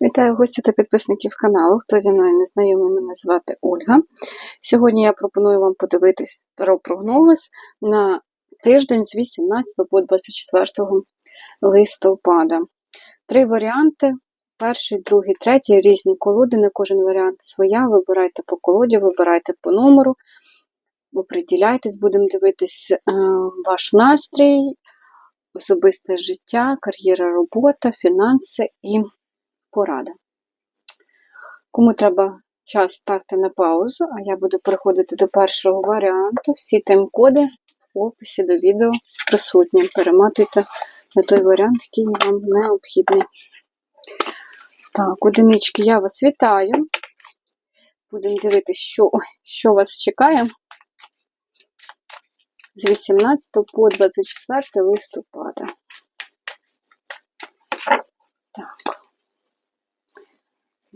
Вітаю гості та підписників каналу. Хто зі мною не знайомий, мене звати Ольга. Сьогодні я пропоную вам подивитись прогноз на тиждень з 18 по 24 листопада. Три варіанти: перший, другий, третій різні колоди. На кожен варіант своя. Вибирайте по колоді, вибирайте по номеру, оприділяйтесь, будемо дивитись е, ваш настрій, особисте життя, кар'єра, робота, фінанси і порада. Кому треба час, ставте на паузу, а я буду переходити до першого варіанту. Всі тайм-коди в описі до відео присутні. Перематуйте на той варіант, який вам необхідний. Так, одинички, я вас вітаю. Будемо дивитися, що, що вас чекає з 18 по 24 листопада. Так.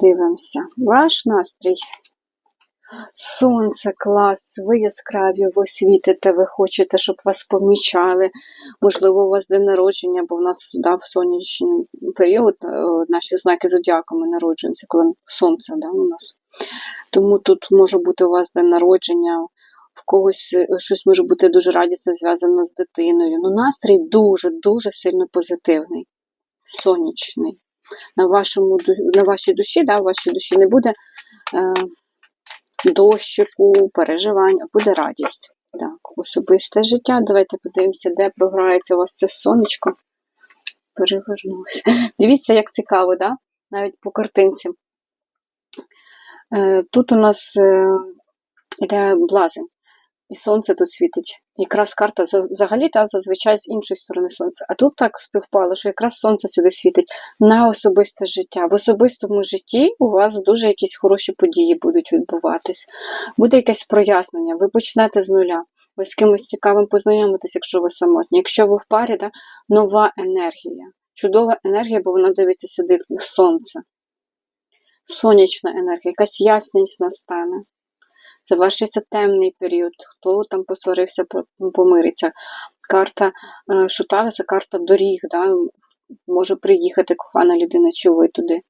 Дивимося. Ваш настрій. Сонце, клас, ви яскраві, ви світите, ви хочете, щоб вас помічали. Можливо, у вас день народження, бо в нас да, в сонячний період е, наші знаки зодіака ми народжуємося, коли сонце да, у нас. Тому тут може бути у вас день народження, в когось е, щось може бути дуже радісно зв'язано з дитиною. Ну, настрій дуже-дуже сильно позитивний, сонячний на вашому, на вашій душі, да, в вашій душі не буде е, дощику, переживань, а буде радість. Так, Особисте життя. Давайте подивимося, де програється у вас це сонечко. Перевернуся. Дивіться, як цікаво, да? навіть по картинці. Е, Тут у нас е, йде блазень і сонце тут світить. Якраз карта взагалі та зазвичай з іншої сторони сонця. А тут так співпало, що якраз сонце сюди світить на особисте життя. В особистому житті у вас дуже якісь хороші події будуть відбуватись. Буде якесь прояснення, ви почнете з нуля. Ви з кимось цікавим познайомитесь, якщо ви самотні. Якщо ви в парі, да, нова енергія. Чудова енергія, бо вона дивиться сюди в сонце. Сонячна енергія, якась ясність настане завершиться темний період, хто там посварився, помириться. Карта е, Шута це карта доріг. Да? Може приїхати кохана людина, чи ви туди,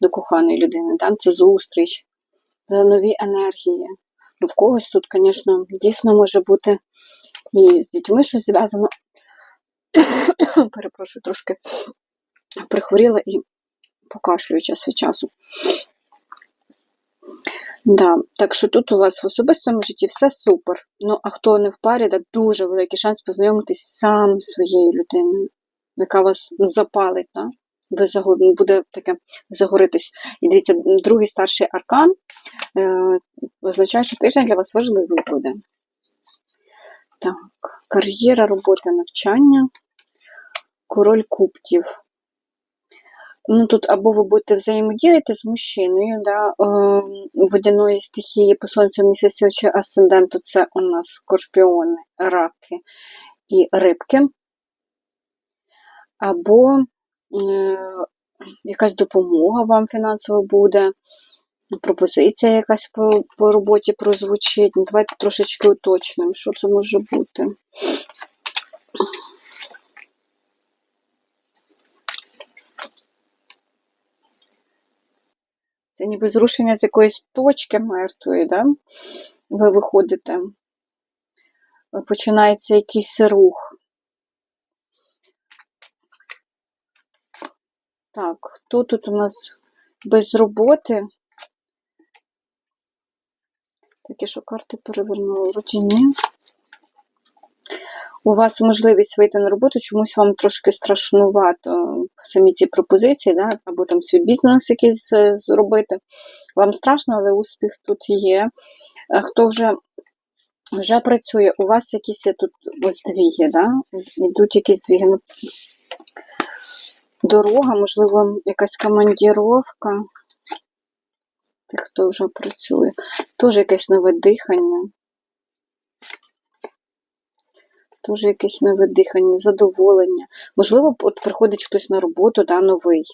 до коханої людини. Да? Це зустріч, це нові енергії. Бо в когось тут, звісно, дійсно може бути і з дітьми щось зв'язано. Перепрошую, трошки прихворіла і покашлюю час від часу. Да, Так що тут у вас в особистому житті все супер. Ну, а хто не в парі, так дуже великий шанс познайомитись сам своєю людиною, яка вас запалить. Да? Ви загод... буде таке загоритись. І дивіться, другий старший аркан е... означає, що тиждень для вас важливий буде. Так, кар'єра, робота, навчання, король кубків. Ну, Тут або ви будете взаємодіяти з мужчиною да, е, водяної стихії по сонцю місяцю чи асценденту це у нас скорпіони, раки і рибки. Або е, якась допомога вам фінансово буде, пропозиція якась по, по роботі прозвучить. Ну, давайте трошечки уточнимо, що це може бути. Це ніби зрушення з якоїсь точки мертвої, да? ви виходите, починається якийсь рух. Так, хто тут у нас без роботи? Таке, що карти перевернули вроді ні у вас можливість вийти на роботу, чомусь вам трошки страшнувато самі ці пропозиції, да, або там свій бізнес якийсь зробити. Вам страшно, але успіх тут є. Е, хто вже вже працює, у вас якісь є тут ось двіги, да? йдуть якісь двіги. Ну, Дорога, можливо, якась командіровка. Тих, хто вже працює. Теж якесь нове дихання. Теж якесь нове дихання, задоволення. Можливо, от приходить хтось на роботу, да, новий.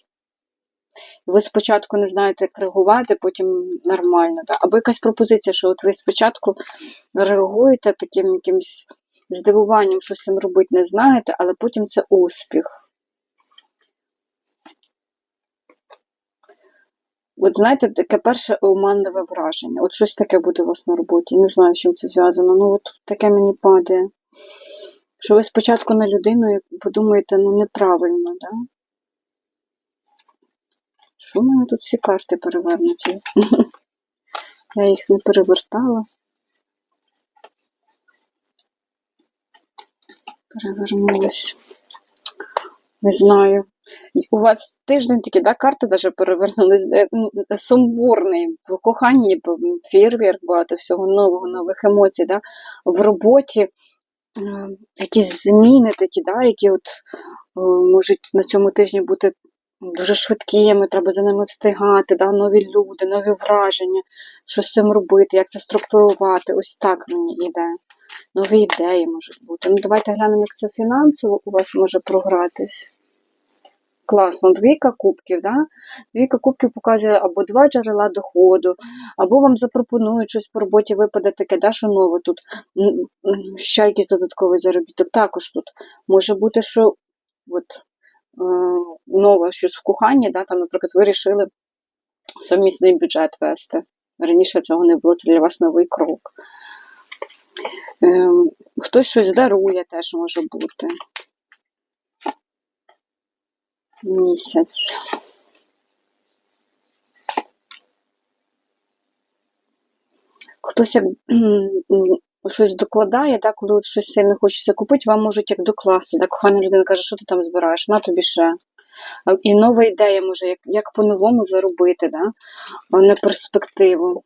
Ви спочатку не знаєте, як реагувати, потім нормально. Да? Або якась пропозиція, що от ви спочатку реагуєте таким якимось здивуванням, що з цим робити не знаєте, але потім це успіх. От знаєте, таке перше оманливе враження. От щось таке буде у вас на роботі. Не знаю, з чим це зв'язано. Ну, от таке мені падає. Що ви спочатку на людину як подумаєте, ну неправильно, да? Що в мене тут всі карти перевернуті? Я їх не перевертала. Перевернулись. Не знаю. У вас тиждень такий, да, карти даже перевернулись, сумбурний, в коханні фейерверк, багато всього нового, нових емоцій, да, в роботі якісь зміни такі, да, які от е, можуть на цьому тижні бути дуже швидкими, треба за ними встигати, да, нові люди, нові враження, що з цим робити, як це структурувати. Ось так мені йде. Нові ідеї можуть бути. Ну, давайте глянемо, як це фінансово у вас може програтись. Класно, двійка кубків, да? Двійка кубків показує або два джерела доходу, або вам запропонують щось по роботі випаде таке, да, що нове тут, ще якийсь додатковий заробіток. Також тут може бути, що от, е, нове щось в коханні, да, там, наприклад, ви вирішили сумісний бюджет вести. Раніше цього не було, це для вас новий крок. Ем, хтось щось дарує, теж може бути. Місяць. Хтось як щось докладає, да, коли от щось сильно хочеться купити, вам можуть як докласти. Да, кохана людина каже, що ти там збираєш, на тобі ще. І нова ідея може, як, як по-новому заробити, да, на перспективу.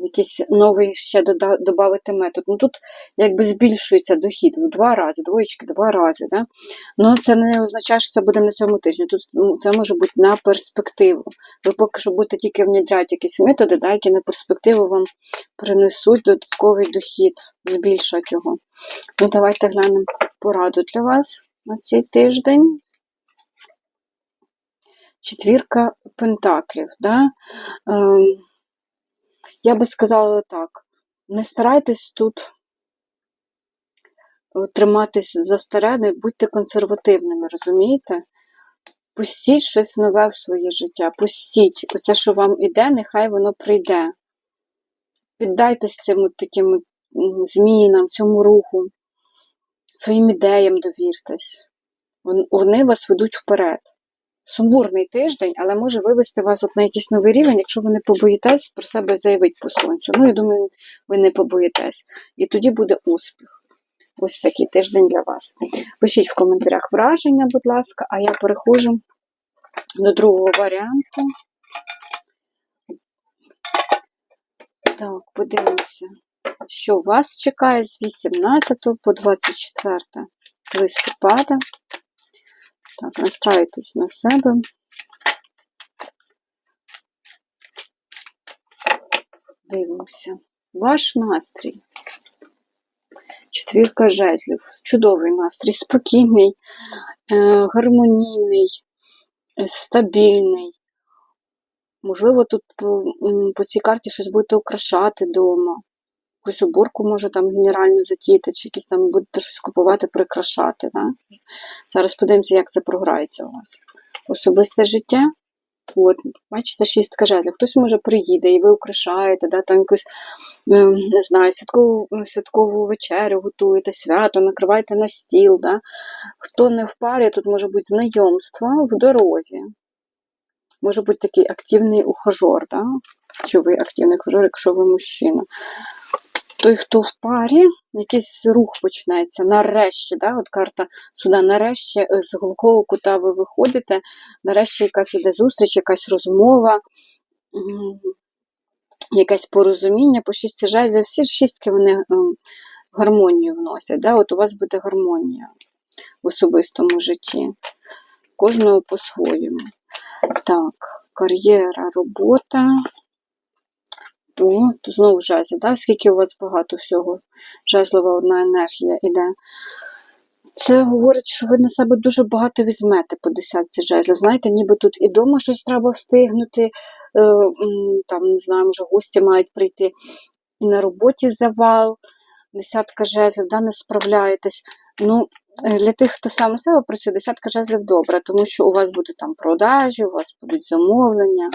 Якийсь новий ще додати метод. Ну тут якби збільшується дохід в два рази, двоєчки, два рази. Да? Ну це не означає, що це буде на цьому тижні. Тут ну, це може бути на перспективу. Ви поки що будете тільки внідряти якісь методи, да, які на перспективу вам принесуть додатковий дохід, збільшать його. Ну, давайте глянемо пораду для вас на цей тиждень. Четвірка пентаклів. Да? Я би сказала так: не старайтесь тут е, триматись за старе, не будьте консервативними, розумієте? Пустіть щось нове в своє життя, пустіть. Оце, що вам іде, нехай воно прийде. Піддайтесь цим таким змінам, цьому руху, своїм ідеям довіртесь. Вони вас ведуть вперед. Сумбурний тиждень, але може вивести вас от на якийсь новий рівень, якщо ви не побоїтесь про себе заявити по сонцю. Ну, я думаю, ви не побоїтесь. І тоді буде успіх. Ось такий тиждень для вас. Пишіть в коментарях враження, будь ласка, а я переходжу до другого варіанту. Так, подивимося, що вас чекає з 18 по 24 листопада. Так, настраюйтесь на себе. Дивимося. Ваш настрій. Четвірка жезлів. Чудовий настрій, спокійний, е, гармонійний, е, стабільний. Можливо, тут по, цій карті щось будете украшати вдома. Якусь уборку може там генерально затіяти, чи якісь там будете щось купувати, прикрашати. Да? Зараз подивимося, як це програється у вас. Особисте життя. От, бачите, шістка жезлів. Хтось може приїде і ви украшаєте, да, там якусь, ем, не знаю, святкову, святкову вечерю готуєте, свято, накриваєте на стіл. Да. Хто не в парі, тут може бути знайомство в дорозі. Може бути такий активний ухажор, да? чи ви активний ухажор, якщо ви мужчина. Той, хто в парі, якийсь рух почнеться. Нарешті, да? от карта сюди, нарешті е, з глухого кута ви виходите, нарешті якась іде зустріч, якась розмова, якесь порозуміння по шісті жезлів. Всі шістки вони ем, гармонію вносять. Да? От у вас буде гармонія в особистому житті. Кожного по-своєму. Так, кар'єра, робота. То, то знову жезл, да? скільки у вас багато всього. Жезлова одна енергія іде. Це говорить, що ви на себе дуже багато візьмете по десятці жезлів. Знаєте, ніби тут і вдома щось треба встигнути, е, там, не знаю, може, гості мають прийти, і на роботі завал, десятка жезлів, да, не справляєтесь. Ну, е, для тих, хто сам у себе працює, десятка жезлів добре, тому що у вас будуть там продажі, у вас будуть замовлення.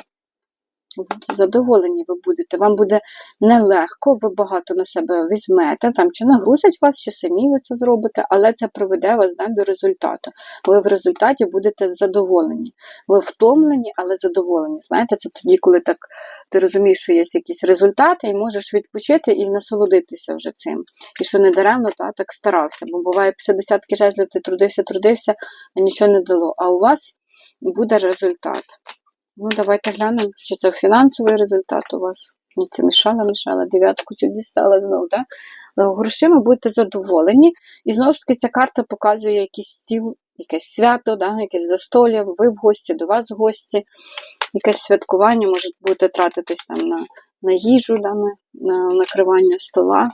Задоволені ви будете. Вам буде нелегко, ви багато на себе візьмете, там чи нагрузять вас, чи самі ви це зробите, але це приведе вас да, до результату. Ви в результаті будете задоволені. Ви втомлені, але задоволені. Знаєте, це тоді, коли так ти розумієш, що є якісь результати, і можеш відпочити і насолодитися вже цим. І що не даремно та, так старався. Бо буває після десятки жезлів, ти трудився, трудився, а нічого не дало. А у вас буде результат. Ну, давайте глянемо, чи це фінансовий результат у вас. Ні, це мішала, мішала, дев'ятку тут дістала знову, так? Грошима будете задоволені. І знову ж таки, ця карта показує якийсь стіл, якесь свято, да? якесь застолля, ви в гості, до вас в гості, якесь святкування, може будете тратитись там на на їжу, да? на накривання стола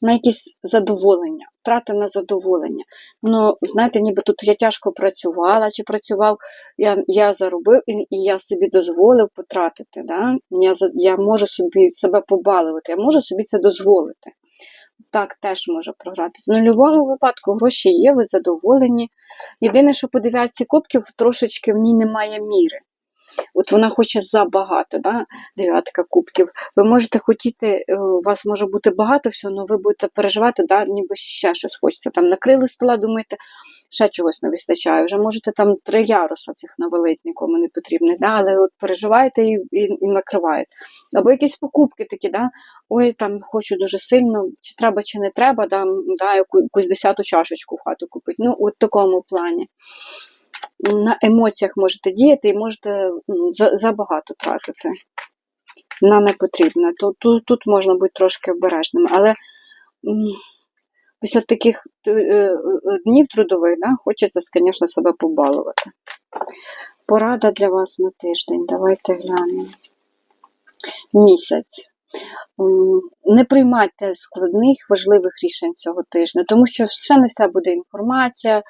на якісь задоволення, втрати на задоволення. Ну, знаєте, ніби тут я тяжко працювала чи працював, я я заробив і, і я собі дозволив потратити. Да? Я я можу собі себе побалувати, я можу собі це дозволити. Так, теж може програти. З нульового випадку гроші є, ви задоволені. Єдине, що по дев'ятці кубків трошечки в ній немає міри. От вона хоче забагато, да? дев'ятка кубків. Ви можете хотіти, е, у вас може бути багато всього, але ви будете переживати, да? ніби ще щось хочеться. Там накрили стола, думаєте, ще чогось не вистачає. Вже можете там три яруса цих навалити, нікому не потрібних, да? але от переживаєте і і, і накриваєте. Або якісь покупки такі, да? ой, там хочу дуже сильно, чи треба, чи не треба, да? Да, якусь десяту чашечку в хату купити. Ну, от такому плані на емоціях можете діяти і можете забагато тратити. На непотрібне. Тут, тут, тут можна бути трошки обережними, але після таких е, е, днів трудових да, хочеться, звісно, себе побалувати. Порада для вас на тиждень. Давайте глянемо. Місяць. Не приймайте складних, важливих рішень цього тижня, тому що ще не вся буде інформація,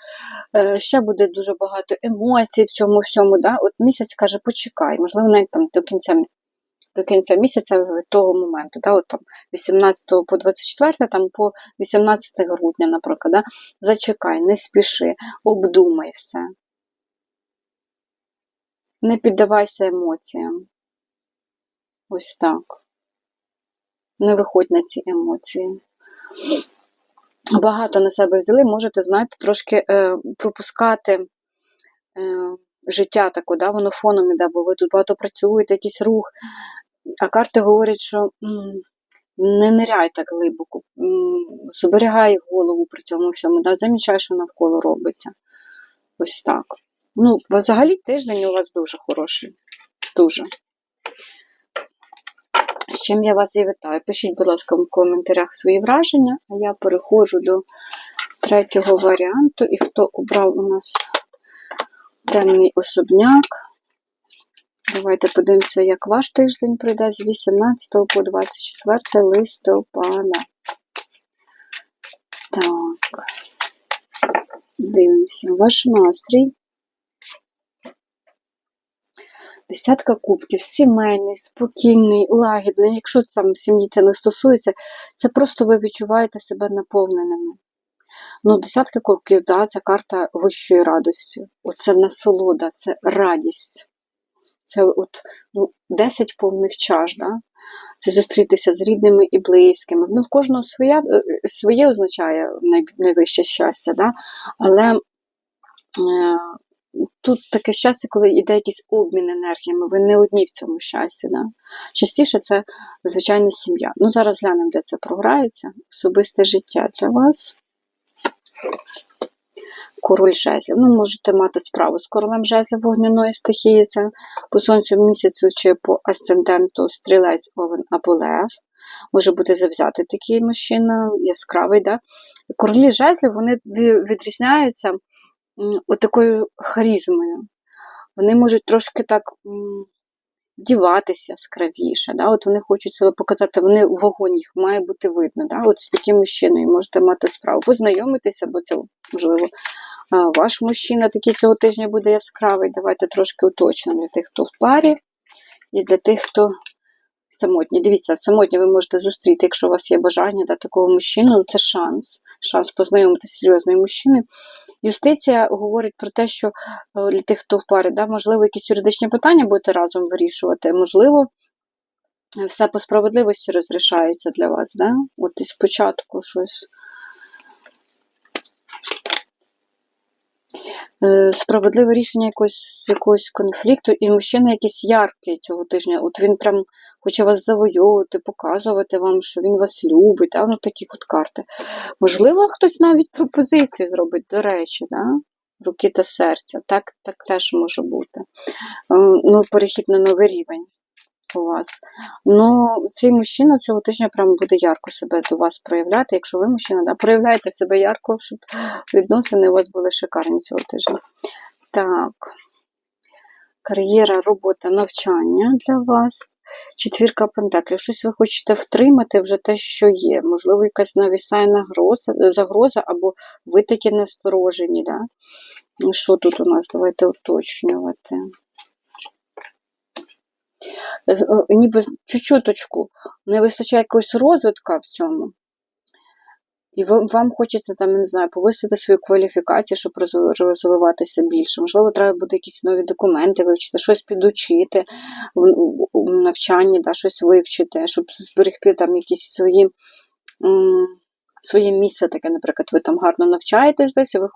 е, ще буде дуже багато емоцій в цьому всьому. Да? От місяць каже, почекай, можливо, навіть там до кінця до кінця місяця того моменту, да? От там 18 по 24, там по 18 грудня, наприклад, да? зачекай, не спіши, обдумай все. Не піддавайся емоціям. Ось так не виходь на ці емоції. Багато на себе взяли, можете, знаєте, трошки е, пропускати е, життя таке, да, воно фоном іде, бо ви тут багато працюєте, якийсь рух. А карти говорять, що не ниряй так глибоко, зберігай голову при цьому всьому, да, замічай, що навколо робиться. Ось так. Ну, взагалі тиждень у вас дуже хороший. Дуже. З чим я вас і вітаю. Пишіть, будь ласка, в коментарях свої враження, а я переходжу до третього варіанту. І хто обрав у нас темний особняк? Давайте подивимося, як ваш тиждень пройде з 18 по 24 листопада. Так, дивимося, ваш настрій. Десятка кубків, сімейний, спокійний, лагідний. Якщо там сім'ї це не стосується, це просто ви відчуваєте себе наповненими. Ну, Десятка кубків, да, це карта вищої радості. Оце насолода, це радість. Це от, ну, 10 повних чаш. Да? Це зустрітися з рідними і близькими. Ну, В кожного своє, е, своє означає найвище щастя, да? але е, тут таке щастя, коли йде якийсь обмін енергіями, ви не одні в цьому щасті. Да? Частіше це, звичайно, сім'я. Ну, зараз глянемо, де це програється. Особисте життя для вас. Король жезлів. Ну, можете мати справу з королем жезлів вогняної стихії, це по сонцю місяцю чи по асценденту стрілець, овен або лев. Може бути завзятий такий мужчина, яскравий. Да? Королі жезлів вони відрізняються отакою харізмою. Вони можуть трошки так діватися скравіше. Да? От Вони хочуть себе показати, вони вогонь їх має бути видно. Да? От з таким мужчиною можете мати справу. Познайомитися, бо це, можливо, ваш мужчина такий цього тижня буде яскравий. Давайте трошки уточнимо для тих, хто в парі, і для тих, хто самотні. Дивіться, самотні ви можете зустріти, якщо у вас є бажання да, такого мужчину, це шанс. Шанс познайомитися з серйозною мужчиною. Юстиція говорить про те, що е, для тих, хто в парі, да, можливо, якісь юридичні питання будете разом вирішувати, можливо, е, все по справедливості розрішається для вас, да? От і спочатку щось. Справедливе рішення якогось, якогось конфлікту, і мужчина якийсь яркий цього тижня. От він прям хоче вас завойовувати, показувати вам, що він вас любить, да? ну такі от карти. Можливо, хтось навіть пропозицію зробить, до речі, да? руки та серця. Так, так теж може бути. Е, Ну, перехід на новий рівень у вас. Ну, цей мужчина цього тижня прям буде ярко себе до вас проявляти. Якщо ви мужчина, да, проявляйте себе ярко, щоб відносини у вас були шикарні цього тижня. Так. Кар'єра, робота, навчання для вас. Четвірка пентаклів. Щось ви хочете втримати вже те, що є. Можливо, якась навісає загроза, або ви такі насторожені. Да? Що тут у нас? Давайте уточнювати. Ніби чуть-чуточку не вистачає якогось розвитка в цьому. І вам хочеться там, не знаю, повисити свою кваліфікацію, щоб розвиватися більше. Можливо, треба буде якісь нові документи вивчити, щось підучити в, навчанні, да, щось вивчити, щоб зберегти там якісь свої. Своє місце таке, наприклад, ви там гарно навчаєтесь десь, ви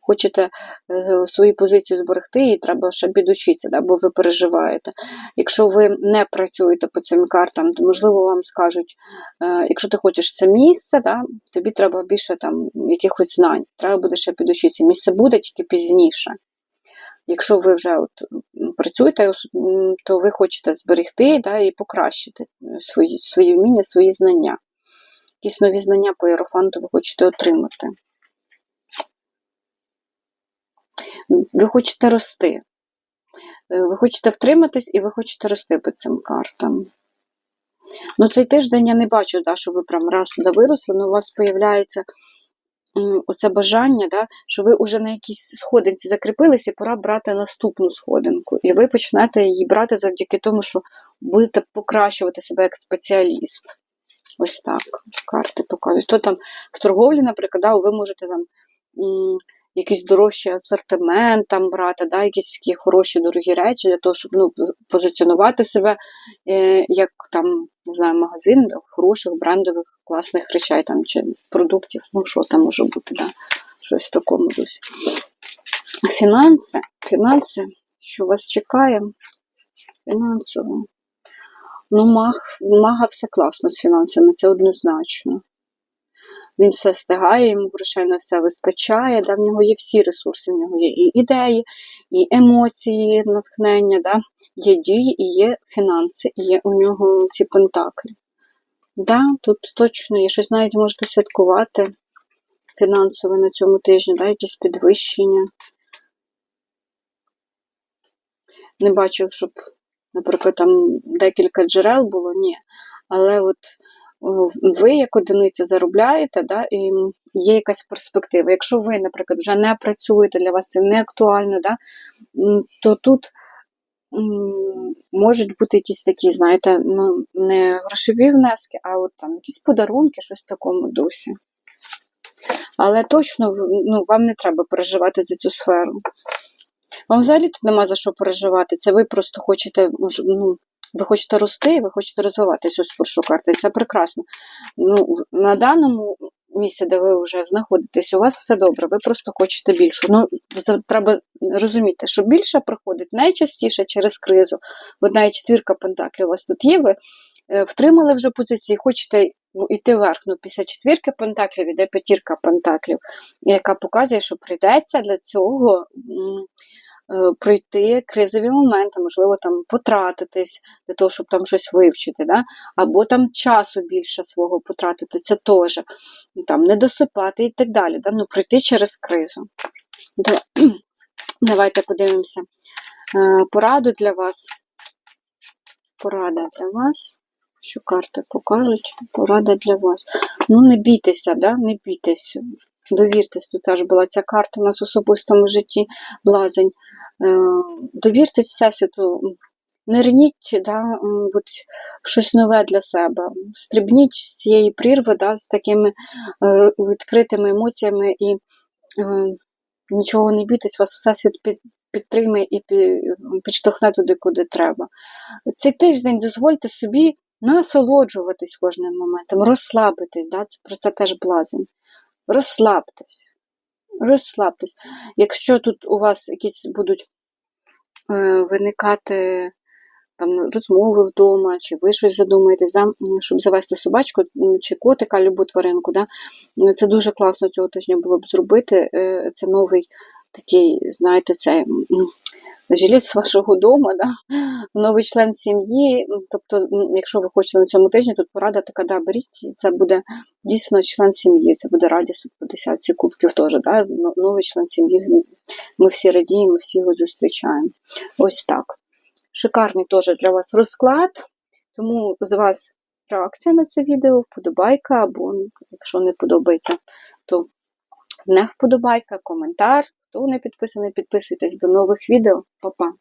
хочете е, свою позицію зберегти, і треба ще підучитися, да, бо ви переживаєте. Якщо ви не працюєте по цим картам, то можливо вам скажуть, е, якщо ти хочеш це місце, да, тобі треба більше там якихось знань, треба буде ще підучитися. Місце буде тільки пізніше. Якщо ви вже от, працюєте, то ви хочете зберегти да, і покращити е, свої, свої вміння, свої знання. Якісь нові знання по іерофанту ви хочете отримати. Ви хочете рости. Е, Ви хочете втриматись і ви хочете рости по цим картам. Ну, цей тиждень я не бачу, да, що ви прям раз да виросли, але у вас з'являється оце бажання, да, що ви вже на якійсь сходинці закріпились, і пора брати наступну сходинку. І ви почнете її брати завдяки тому, що будете покращувати себе як спеціаліст. Ось так карти показують. То там в торговлі, наприклад, да, ви можете там якийсь дорожчий асортимент там брати, да, якісь такі хороші дорогі речі для того, щоб ну, позиціонувати себе е, як там, не знаю, магазин хороших брендових класних речей там, чи продуктів, ну що там може бути, да, щось в такому дусі. Фінанси, фінанси, що вас чекає? Фінансово. Ну, маг, мага все класно з фінансами, це однозначно. Він все встигає, йому грошей на все вистачає, да, в нього є всі ресурси, в нього є і ідеї, і емоції, натхнення, да, є дії, і є фінанси, і є у нього ці пентаклі. Да, тут точно є щось навіть можете святкувати фінансове на цьому тижні, да, якісь підвищення. Не бачу, щоб, наприклад, там декілька джерел було, ні. Але от ви, як одиниця, заробляєте, да, і є якась перспектива. Якщо ви, наприклад, вже не працюєте, для вас це не актуально, да, то тут можуть бути якісь такі, знаєте, ну, не грошові внески, а от там якісь подарунки, щось в такому дусі. Але точно ну, вам не треба переживати за цю сферу. Вам взагалі тут нема за що переживати. Це ви просто хочете, ну, ви хочете рости, ви хочете розвиватися ось прошу карти. Це прекрасно. Ну, на даному місці, де ви вже знаходитесь, у вас все добре, ви просто хочете більше. Ну, треба розуміти, що більше приходить найчастіше через кризу. Одна і четвірка пентаклів у вас тут є, ви е, втримали вже позиції, хочете йти вверх. Ну, після четвірки пентаклів іде п'ятірка пентаклів, яка показує, що прийдеться для цього. Е, Пройти кризові моменти, можливо, там потратитись для того, щоб там щось вивчити, да? або там часу більше свого потратити, це теж там не досипати і так далі. Да? Ну, пройти через кризу. Давайте подивимося. Е, Пораду для вас. Порада для вас. Що карти покажуть? Порада для вас. Ну, не бійтеся, да? не бійтеся. Довіртесь, тут теж була ця карта у нас в особистому житті, блазень. Е, Довіртесь Всесвіту, нирніть да, в щось нове для себе. Стрибніть з цієї прірви да, з такими е, відкритими емоціями і е, нічого не бійтесь, вас всесвіт під, підтримає і підштовхне туди, куди треба. Цей тиждень дозвольте собі насолоджуватись кожним моментом, розслабитись, да? про це теж блазень. Розслабтесь. Розслабтесь. Якщо тут у вас якісь будуть е, виникати там розмови вдома, чи ви щось задумаєтесь, да? щоб завести собачку чи котика, любу тваринку, да? Це дуже класно цього тижня було б зробити. Е, Це новий такий, знаєте, це м, жилець вашого дому, да? новий член сім'ї. Тобто, якщо ви хочете на цьому тижні, тут порада така, да, беріть, це буде дійсно член сім'ї, це буде радісно по десятці кубків теж, да? новий член сім'ї. Ми всі радіємо, всі його зустрічаємо. Ось так. Шикарний теж для вас розклад, тому з вас реакція на це відео, вподобайка, або якщо не подобається, то не вподобайка, коментар. Хто не підписаний, підписуйтесь до нових відео. Па-па!